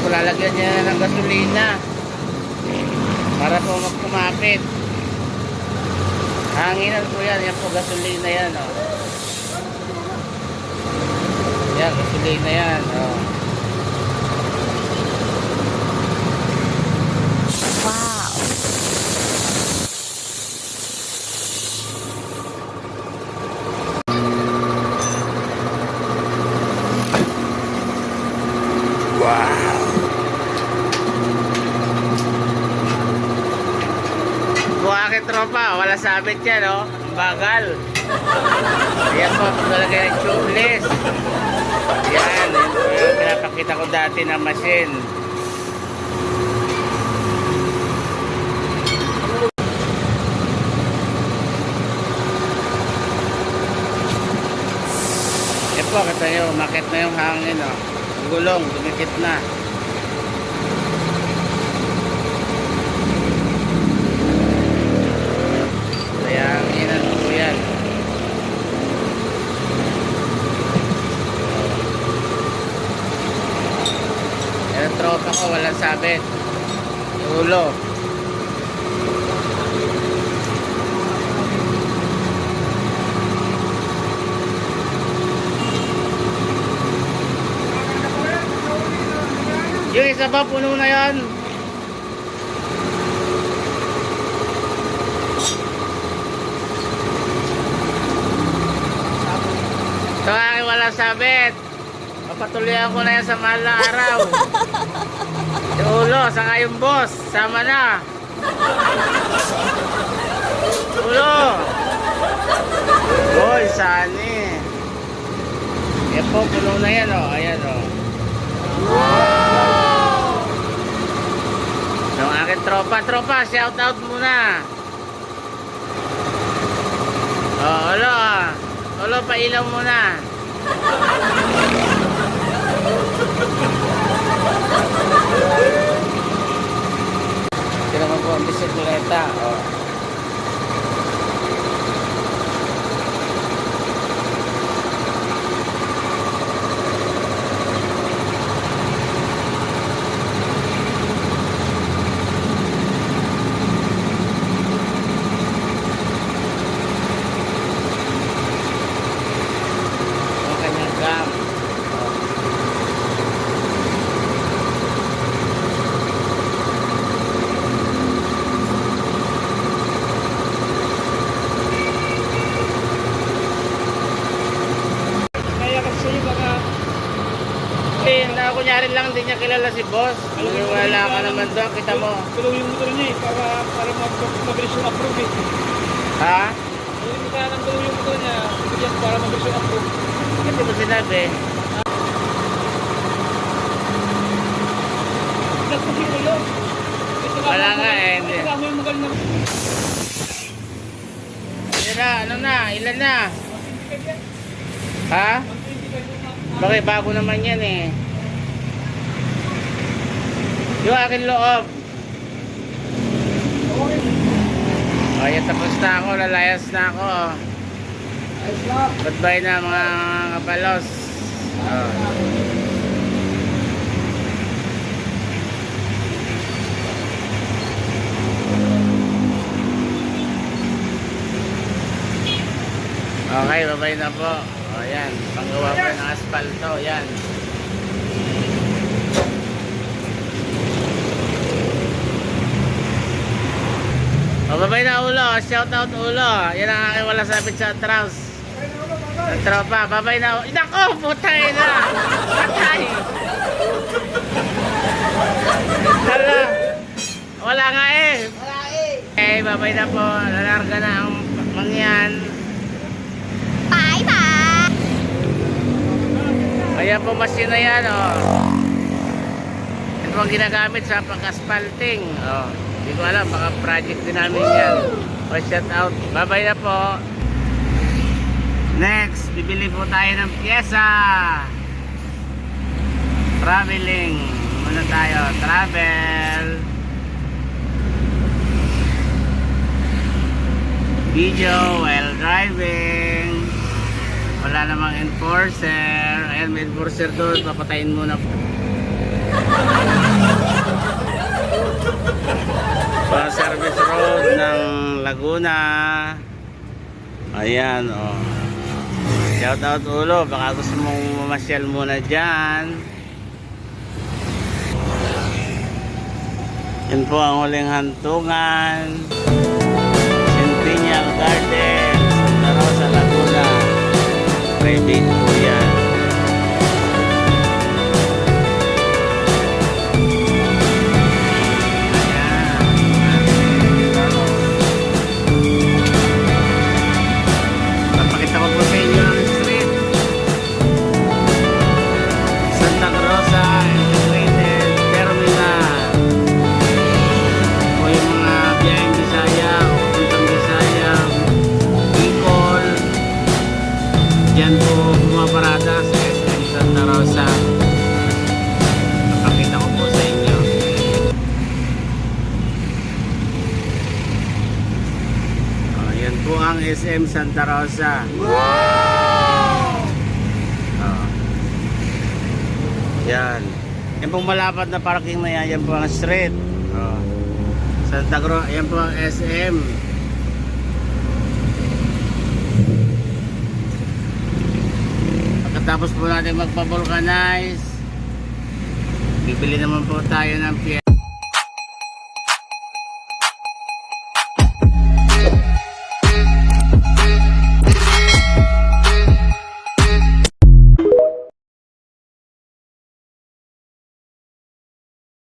po lalagyan niya ng gasolina. Para po magkumapit. Hanginan po yan. Yan po gasolina yan. Oh. Yan, gasolina yan. Oh. Wow. Kung aking tropa, wala sabit yan, oh. Ang Bagal. Ayan po, talaga yung tubeless. Yan, yun po yung pinapakita ko dati na machine. Yan po, kita nyo, umakit na yung hangin, oh. Ang Gulong, dumikit na. Kaya inan po yan. Yan ang tropa sabit. Ulo. Yung isa ba puno na yan? Ito aking walang sabit. Papatuloy ako na yan sa mahal na araw. Yung ulo, saka yung boss. Sama na. Ulo. Boy, sani. Yan po, puno na yan, oh. Ayan, oh. Yung aking tropa, tropa, shout out muna. Oh, ulo, ah. Ulo, pailaw muna. Ito naman po ang bisikleta. Oh. Eh, na kunyari lang hindi niya kilala si boss. Wala ka naman doon, kita mo. tulong yung motor niya eh, para, para mag- mabilis yung approve eh. Ha? Tulong ka ng tulong yung motor niya, bigyan para mabilis yung approve. Hindi mo sinabi. Wala nga eh, hindi. Yan na, ano na, ilan na? Ha? Bakit bago naman yan eh. Yung akin loob. O, yan tapos na ako, lalayas na ako. Goodbye na mga kapalos. Oh. Okay, babay na po. O, yan. Panggawa po ng asfalto. Yan. O, babay na ulo. Shout out ulo. Yan ang aking wala sabit sa traus. Ang tropa. Babay na ulo. Nako, putay na. Patay. Hala. Wala nga eh. Eh, babay na po. Lalarga na ang mangyan. Bye bye. Kaya po machine na yan, oh. Ito ang ginagamit sa pang-asphalting. Oh. Hindi ko alam, baka project din namin yan. O, shout out. Bye-bye na po. Next, bibili po tayo ng pyesa. Traveling. Muna tayo. Travel. Video while driving. Wala namang enforcer. Ayan, may enforcer doon. Papatayin muna po. Sa service road ng Laguna. Ayan, oh. Shout out ulo. Baka gusto mong mamasyal muna dyan. Yan po ang huling hantungan. Centennial Garden. Santa Rosa, Laguna. Private po yan. Bumaparada sa SM Santa Rosa. Papakita ko po sa inyo. Oh, yan po ang SM Santa Rosa. Wow! Yan. Yan pong malapad na parking na yan. Yan po ang street. Oh. Santa Cruz. Yan po ang SM. Pagkatapos po natin magpa-vulcanize, bibili naman po tayo ng